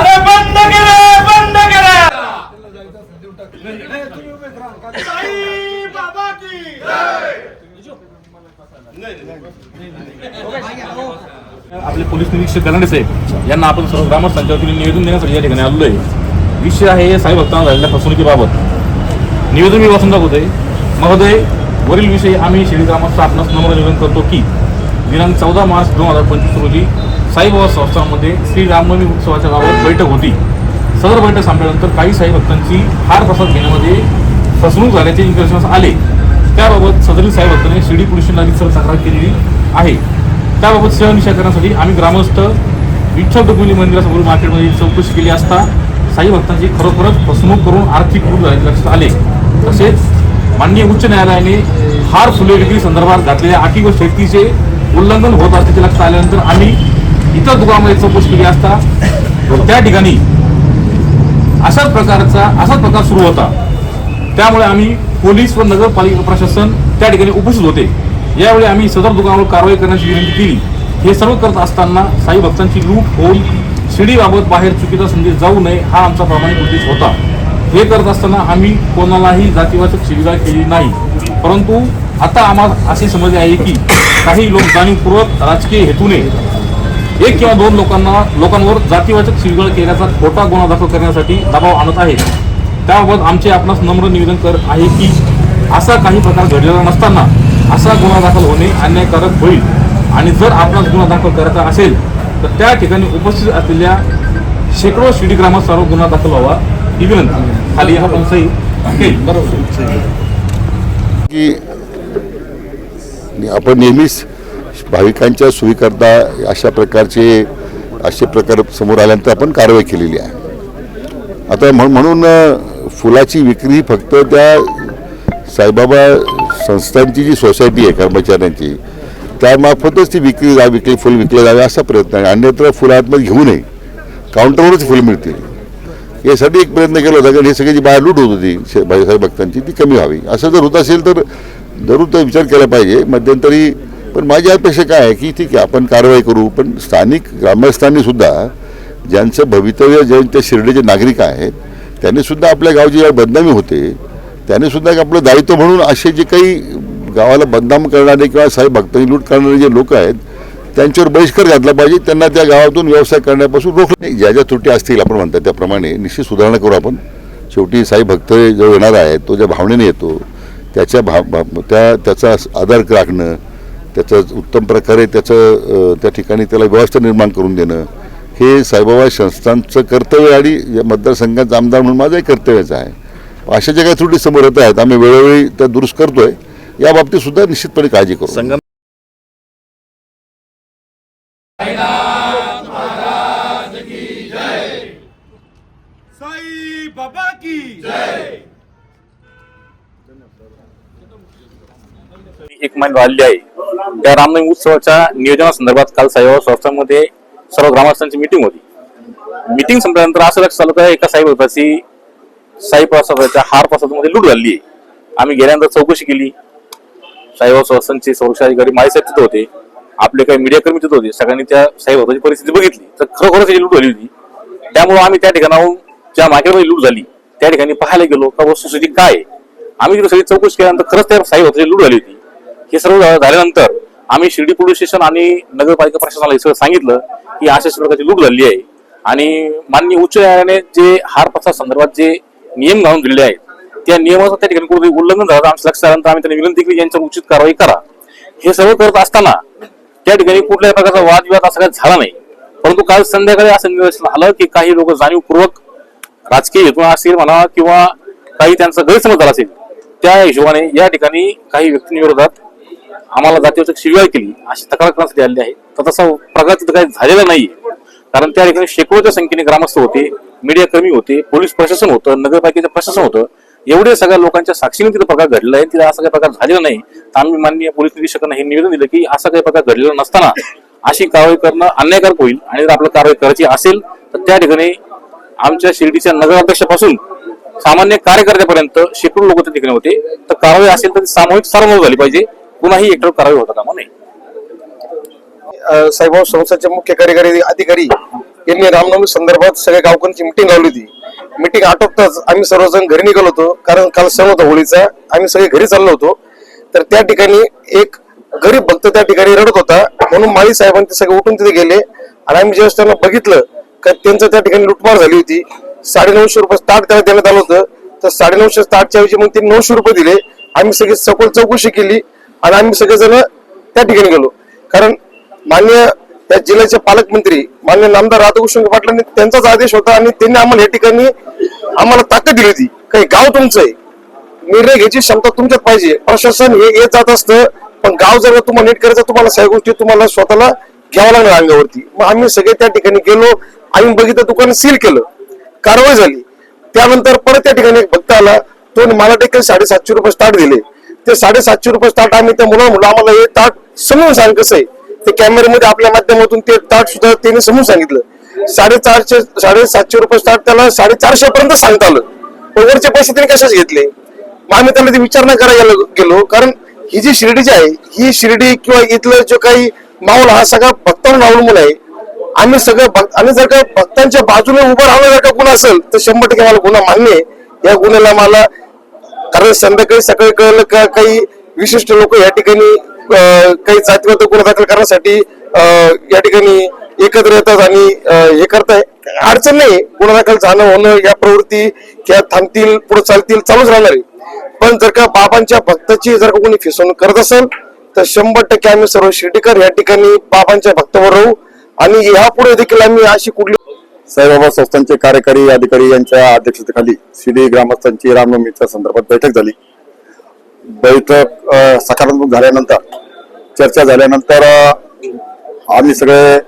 अरे बंद करा बंद करा. साई बाबा की आपले पोलीस निरीक्षक गलांडे साहेब यांना आपण सर्व ग्रामस्थांच्या वतीने निवेदन देण्यासाठी या ठिकाणी आलेलो आहे. विषय आहे साई भक्तांना झालेल्या फसवणुकीबाबत निवेदन मी वाचून दाखवतोय. महोदय वरील विषयी आम्ही शिरी ग्रामस्थ आपणास नम्र निवेदन करतो की दिनांक चौदा मार्च दोन हजार पंचवीस रोजी साईबाबा संस्थामध्ये श्री रामनवमी उत्सवाच्या बाबत बैठक होती. सदर बैठक संपल्यानंतर काही साई भक्तांची हार प्रसाद घेण्यामध्ये फसवणूक झाल्याचे निदर्शनास आले. त्याबाबत सदरील साई भक्तांनी शिर्डी पोलीस स्टेशनला तक्रार केलेली आहे. त्याबाबत सहनिशा करण्यासाठी आम्ही ग्रामस्थ विठ्ठल डोंबिवली मंदिरासमोर मार्केटमध्ये चौकशी केली असता साई भक्तांची खरोखरच फसवणूक करून आर्थिक लूट झाल्याचे लक्षात आले. तसेच माननीय उच्च न्यायालयाने हार फुले विक्री संदर्भात घातलेल्या अटी व शर्तीचे उल्लंघन होत असल्याचे लक्षात आल्यानंतर आम्ही इतर दुकानामध्ये चौकशी केली असता त्या ठिकाणी अशाच प्रकारचा असाच प्रकार सुरू होता. त्यामुळे आम्ही पोलीस व नगरपालिका प्रशासन त्या ठिकाणी उपस्थित होते. यावेळी आम्ही सदर दुकानावर कारवाई करण्याची विनंती केली. हे सर्व करत असताना साई भक्तांची लूट होऊन शिडीबाबत बाहेर चुकीचा संदेश जाऊ नये हा आमचा प्रामाणिक उद्देश होता. हे करत असताना आम्ही कोणालाही जातीवाचक शिवीगाळ केली नाही. परंतु आता आम्हाला असे समजले आहे की काही लोक जाणीवपूर्वक राजकीय हेतूने एक किंवा दोन लोकांना लोकांवर जातीवाचक शिवगळ केल्याचा खोटा गुन्हा दाखल करण्यासाठी दबाव आणत आहे. त्याबाबत आमचे आपणास नम्र निवेदन कर आहे की असा काही प्रकार घडलेला नसताना असा गुन्हा दाखल होणे अन्यायकारक होईल. आणि जर आपणास गुन्हा दाखल करायचा असेल तर त्या ठिकाणी उपस्थित असलेल्या शेकडो शिडी ग्रामस्थांवर गुन्हा दाखल व्हावा. ही विनंती. खाली आपण सही. केली बरोबर की आपण नेहमीच भाविकांच्या सोयीकरता अशा प्रकारचे असे प्रकार समोर आल्यानंतर आपण कारवाई केलेली आहे. आता म्हण- म्हणून फुलाची विक्री फक्त त्या साईबाबा संस्थांची जी सोसायटी आहे कर्मचाऱ्यांची त्यामार्फतच ती विक्री जा विकली फुल विकले जावे असा प्रयत्न आहे. अन्यत्र फुलं आतमध्ये घेऊ नये. काउंटरवरच फुलं मिळतील. यासाठी एक प्रयत्न केला होता कारण हे सगळी जी बाहेर लूट होत होती भाजीसाहेब भक्तांची ती कमी व्हावी. असं जर होत असेल तर जरूर तो विचार केला पाहिजे. मध्यंतरी पण माझी अपेक्षा काय आहे की ठीक आहे आपण कारवाई करू पण स्थानिक ग्रामस्थांनी सुद्धा ज्यांचं भवितव्य जे त्या शिर्डीचे नागरिक आहेत त्यांनी सुद्धा आपल्या गावची ज्या बदनामी होते. त्यांनी सुद्धा एक आपलं दायित्व म्हणून असे जे काही गावाला बदनाम करणारे किंवा साहेब भक्तांनी लूट करणारे जे लोक आहेत त्यांच्यावर बहिष्कार घातला पाहिजे त्यांना त्या गावातून व्यवसाय करण्यापासून रोखलं नाही. ज्या ज्या त्रुटी असतील आपण म्हणतात त्याप्रमाणे निश्चित सुधारणा करू आपण. शेवटी साई भक्त जो येणार आहे तो ज्या भावनेने येतो त्याच्या भाव त्या त्याचा आदर राखणं त्याचं उत्तम प्रकारे त्याचं त्या ठिकाणी त्याला व्यवस्था निर्माण करून देणं हे साईबाबा संस्थांचं कर्तव्य आणि या मतदारसंघाचा आमदार म्हणून माझंही कर्तव्यच आहे. अशा ज्या काही त्रुटी समोर येत आहेत आम्ही वेळोवेळी त्या दुरुस्त करतोय. या बाबतीत सुद्धा निश्चितपणे काळजी करू. संगम साई बाबा की एक महिना राहिली आहे त्या रामनवमी उत्सवाच्या नियोजनासंदर्भात काल साईबाबा संस्थांमध्ये सर्व ग्रामस्थांची मिटिंग होती. मिटिंग संपल्यानंतर असं लक्षात आलं तर एका साई भक्ताची साई प्रसादाच्या हार प्रसादामध्ये लूट झाली आहे. आम्ही गेल्यानंतर चौकशी केली. साईबाबा संस्थांचे संरक्षण अधिकारी माझ्यासाहेब तिथे होते. आपले काही मीडिया कर्मी तिथे होते. सगळ्यांनी त्या साई परिस्थिती बघितली. तर खरोखरच त्याची लूट झाली होती. त्यामुळे आम्ही त्या ठिकाणाहून ज्या मार्केटमध्ये लूट झाली त्या ठिकाणी पाहायला गेलो का वस्तुस्थिती काय आहे. आम्ही तिथे सगळी चौकशी केल्यानंतर खरंच त्या साई लूट झाली होती. हे सर्व झाल्यानंतर आम्ही शिर्डी पोलीस स्टेशन आणि नगरपालिका प्रशासनाला हे सगळं सांगितलं की अशाच प्रकारची लूट झाली आहे. आणि माननीय उच्च न्यायालयाने जे हार प्रसार संदर्भात जे नियम घालून दिलेले आहेत त्या नियमाचं त्या ठिकाणी कुठेतरी उल्लंघन झालं आमच्या लक्षात आल्यानंतर आम्ही त्यांनी विनंती केली यांच्यावर उचित कारवाई करा. हे सर्व करत असताना त्या ठिकाणी कुठल्याही प्रकारचा वादविवाद असा काही झाला नाही. परंतु काल संध्याकाळी असं निदर्शन आलं की काही लोक जाणीवपूर्वक राजकीय हेतून असेल म्हणा किंवा काही त्यांचा गैरसमज झाला असेल त्या हिशोबाने या ठिकाणी काही व्यक्तींविरोधात आम्हाला जातीवाचक शिवाय केली. अशी तक्रार करण्यासाठी आलेली आहे. तर तसा प्रकार तिथं काही झालेला नाही कारण त्या ठिकाणी शेकडोच्या संख्येने ग्रामस्थ होते मीडिया कर्मी होते पोलीस प्रशासन होतं नगरपालिकेचं प्रशासन होतं. एवढे सगळ्या लोकांच्या साक्षीने तिथं प्रकार घडलेला आहे. तिथं असा काही प्रकार झालेला नाही. तर आम्ही माननीय पोलीस निरीक्षकांना हे निवेदन दिलं की असा काही प्रकार घडलेला नसताना अशी कारवाई करणं अन्यायकारक होईल आणि जर आपल्याला कारवाई करायची असेल तर त्या ठिकाणी आमच्या शिर्डीच्या नगराध्यक्षापासून सामान्य कार्यकर्त्यापर्यंत शेकडो लोक त्या ठिकाणी होते. तर कारवाई असेल तर ती सामूहिक सर्व झाली पाहिजे. पुन्हाही एकटक कारवाई होतं कामा नये अ, साईबाबा हो, संस्थाचे मुख्य कार्यकारी अधिकारी यांनी रामनवमी संदर्भात सगळ्या गावकऱ्यांची मिटिंग लावली होती. मिटिंग आटोपताच आम्ही सर्वजण घरी निघालो होतो कारण काल सण होता होळीचा. आम्ही सगळे घरी चाललो होतो. तर त्या ठिकाणी एक गरीब भक्त त्या ठिकाणी रडत होता. म्हणून माळी साहेबांनी सगळे उठून तिथे गेले. आणि आम्ही ज्यावेळेस त्यांना बघितलं का त्यांचं त्या ठिकाणी लुटमार झाली होती. साडेनऊशे रुपये स्टार्ट त्याला देण्यात आलं होतं. तर साडेनऊशे स्टार्टच्या ऐवजी मग ते नऊशे रुपये दिले. आम्ही सगळी सखोल चौकशी केली. आणि आम्ही सगळेजण त्या ठिकाणी गेलो. कारण मान्य त्या जिल्ह्याचे पालकमंत्री मान्य नामदार राधाकृष्ण पाटलांनी त्यांचाच आदेश होता आणि त्यांनी आम्हाला या ठिकाणी आम्हाला ताकद दिली होती. काही गाव तुमचं आहे. निर्णय घ्यायची क्षमता तुमच्यात पाहिजे. प्रशासन हे येत जात असतं पण गाव जर तुम्हाला नीट करायचं तुम्हाला सगळ्या गोष्टी तुम्हाला स्वतःला घ्यावं लागणार अंगावरती. मग आम्ही सगळे त्या ठिकाणी गेलो आम्ही बघितलं दुकान सील केलं. कारवाई झाली. त्यानंतर परत त्या ठिकाणी एक भक्त आला. तो मला देखील साडेसातशे रुपये स्टार्ट दिले. ते साडेसातशे रुपये स्टार्ट आम्ही त्या मुला म्हणलं आम्हाला हे ताट समजून सांग कसं आहे. ते कॅमेऱ्यामध्ये आपल्या माध्यमातून ते ताट सुद्धा त्याने समजून सांगितलं. साडेचारशे साडेसातशे रुपये स्टार्ट त्याला साडेचारशे पर्यंत सांगता आलं. पण वरचे पैसे त्यांनी कशाच घेतले? मग आम्ही त्याला ती विचार नाही करायला गेलो कारण ही जी शिर्डी जी आहे ही शिर्डी किंवा इथलं जो काही माहोल हा सगळा भक्तांवर अवलंबून आहे. आम्ही सगळं भक्त आणि जर का भक्तांच्या बाजूने उभं राहणं जर का गुन्हा असेल तर शंभर टक्के मला गुन्हा मान्य आहे. या गुन्ह्याला मला कारण संध्याकाळी सकाळी कळलं का काही विशिष्ट लोक या ठिकाणी काही जातीवाद गुन्हा दाखल करण्यासाठी या ठिकाणी एकत्र येतात आणि हे करताय. अडचण नाही. गुन्हा दाखल झालं होणं या प्रवृत्ती किंवा थांबतील पुढे चालतील चालूच राहणार आहे. पण जर का बाबांच्या भक्ताची जर का कोणी फिसवणूक करत असेल तर शंभर टक्के आम्ही सर्व शिर्डीकर या ठिकाणी बाबांच्या भक्तावर राहू. आणि यापुढे देखील आम्ही अशी कुठली साईबाबा संस्थांचे कार्यकारी अधिकारी यांच्या अध्यक्षतेखाली शिर्डी ग्रामस्थांची रामनवमीच्या संदर्भात बैठक झाली. बैठक सकारात्मक झाल्यानंतर चर्चा झाल्यानंतर आम्ही सगळे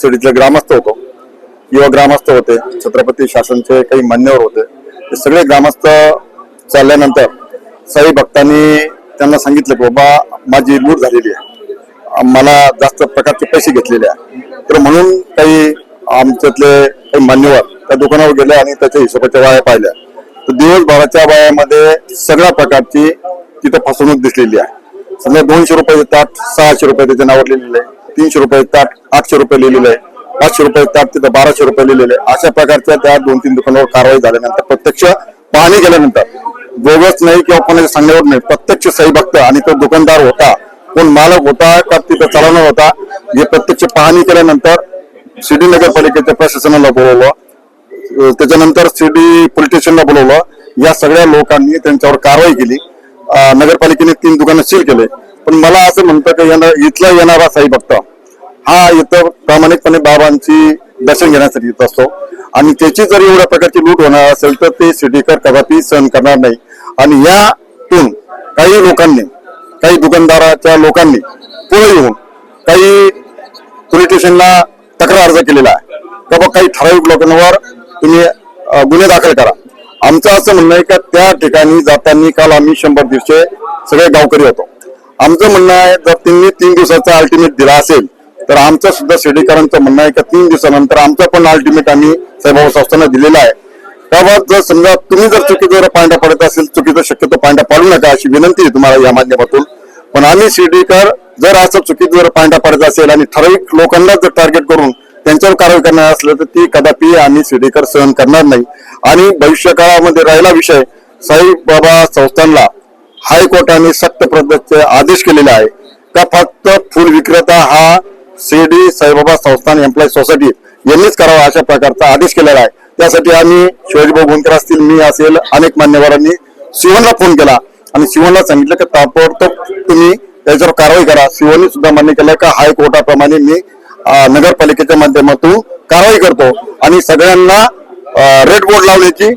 शिर्डीतले ग्रामस्थ होतो. युवा ग्रामस्थ होते छत्रपती शासनचे काही मान्यवर होते. हे सगळे ग्रामस्थ चालल्यानंतर साई भक्तांनी त्यांना सांगितलं की बाबा माझी लूट झालेली आहे. मला जास्त प्रकारचे पैसे घेतलेले आहे. तर म्हणून काही आमच्यातले काही मान्यवर त्या दुकानावर गेले आणि त्याच्या हिशोबाच्या वाया पाहिल्या. तर दिवसभराच्या वायामध्ये सगळ्या प्रकारची तिथं फसवणूक दिसलेली आहे. समजा दोनशे रुपयाचे ताट सहाशे रुपये त्याच्या नावावर लिहिलेलं आहे. तीनशे रुपये ताट आठशे रुपये लिहिलेलं आहे. पाचशे रुपये ताट तिथं बाराशे रुपये लिहिलेले आहे. अशा प्रकारच्या त्या दोन तीन दुकानावर कारवाई झाल्यानंतर प्रत्यक्ष पाहणी केल्यानंतर बोगस नाही किंवा कोणाच्या सांगण्यावर नाही प्रत्यक्ष सही बघतं आणि तो दुकानदार होता कोण मालक होता का तिथं चालवणार होता हे प्रत्यक्ष पाहणी केल्यानंतर शिर्डी नगरपालिकेच्या प्रशासनाला बोलवलं. त्याच्यानंतर शिर्डी पोलीस स्टेशनला बोलवलं. या सगळ्या लोकांनी त्यांच्यावर कारवाई केली. नगरपालिकेने तीन दुकानं सील केले. पण मला असं म्हणतं की येणार इथला येणारा साई भक्त हा इथं प्रामाणिकपणे बाबांची दर्शन घेण्यासाठी येत असतो. आणि त्याची जर एवढ्या प्रकारची लूट होणार असेल तर ते सिटीकर कदापि सहन करणार नाही. आणि यातून काही लोकांनी काही दुकानदाराच्या लोकांनी पुढे येऊन काही पोलीस स्टेशनला तक्रार अर्ज केलेला आहे. का काही ठराविक लोकांवर तुम्ही गुन्हे दाखल करा. आमचं असं म्हणणं आहे का त्या ठिकाणी जाताना काल आम्ही शंभर दिवसे सगळे गावकरी होतो. आमचं म्हणणं आहे जर त्यांनी तीन दिवसाचा अल्टिमेट दिला असेल तर आमचं सुद्धा शिर्डीकरांचं म्हणणं आहे का तीन दिवसानंतर आमचं पण अल्टिमेट आम्ही साहेबाबा संस्थांना दिलेला आहे. त्याबाबत जर समजा तुम्ही जर चुकीचं जर पांड्या पडत असेल चुकीचं शक्यतो पांड्या पाडू नका अशी विनंती आहे तुम्हाला या माध्यमातून. पण आम्ही शिर्डीकर जर असं चुकीत जर पांढरा पडत असेल आणि ठराविक लोकांना जर टार्गेट करून त्यांच्यावर कारवाई करणार असलं तर ती कदापि आम्ही सिडीकर सहन करणार नाही. आणि भविष्य काळामध्ये राहिला विषय साईबाबा संस्थांना हायकोर्टाने सक्त पद्धतीचे आदेश केलेले आहे. का फक्त फुल विक्रेता हा शिर्डी साईबाबा संस्थान एम्प्लॉई सोसायटी यांनीच करावा अशा प्रकारचा आदेश केलेला आहे. त्यासाठी आम्ही शिवाजीभाऊ गोंकर असतील मी असेल अनेक मान्यवरांनी शिवनला फोन केला. आणि शिवनला सांगितलं की ताबडतोब तुम्ही त्याच्यावर कारवाई करा. शिवनने सुद्धा मान्य केलं का हायकोर्टाप्रमाणे मी नगरपालिकेच्या माध्यमातून कारवाई करतो. आणि सगळ्यांना रेड बोर्ड लावण्याची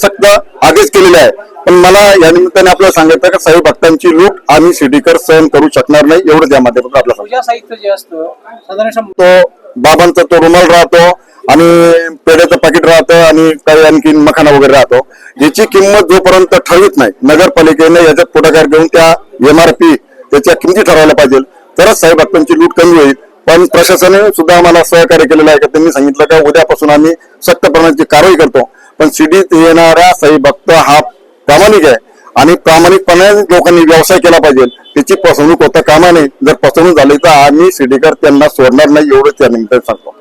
सक्त आदेश केलेले आहे. पण मला या निमित्ताने आपल्याला सांगायचं का साई भक्तांची लूट आम्ही सिटीकर सहन करू शकणार नाही एवढंच या माध्यमातून आपल्याला पूजा साहित्य जे असतं साधारण शंभर तो बाबांचा तो रुमाल राहतो आणि पेढ्याचं पाकिट राहतं आणि काही आणखी मखाना वगैरे राहतो. याची किंमत जोपर्यंत ठरवित नाही नगरपालिकेने याच्यात पुढाकार घेऊन त्या एमआरपी त्याच्या किमती ठरवायला पाहिजे. तरच साई भक्तांची लूट कमी होईल. पण प्रशासनाने सुद्धा आम्हाला सहकार्य केलेलं आहे का त्यांनी सांगितलं का उद्यापासून आम्ही सक्त प्रमाणाची कारवाई करतो. पण शिडीत येणारा साई भक्त हा प्रामाणिक आहे. आणि प्रामाणिकपणे लोकांनी व्यवसाय केला पाहिजे. त्याची फसवणूक होता कामा नाही जर फसवणूक झाली तर आम्ही सिडीकर त्यांना सोडणार नाही एवढंच त्या निमित्ताने सांगतो.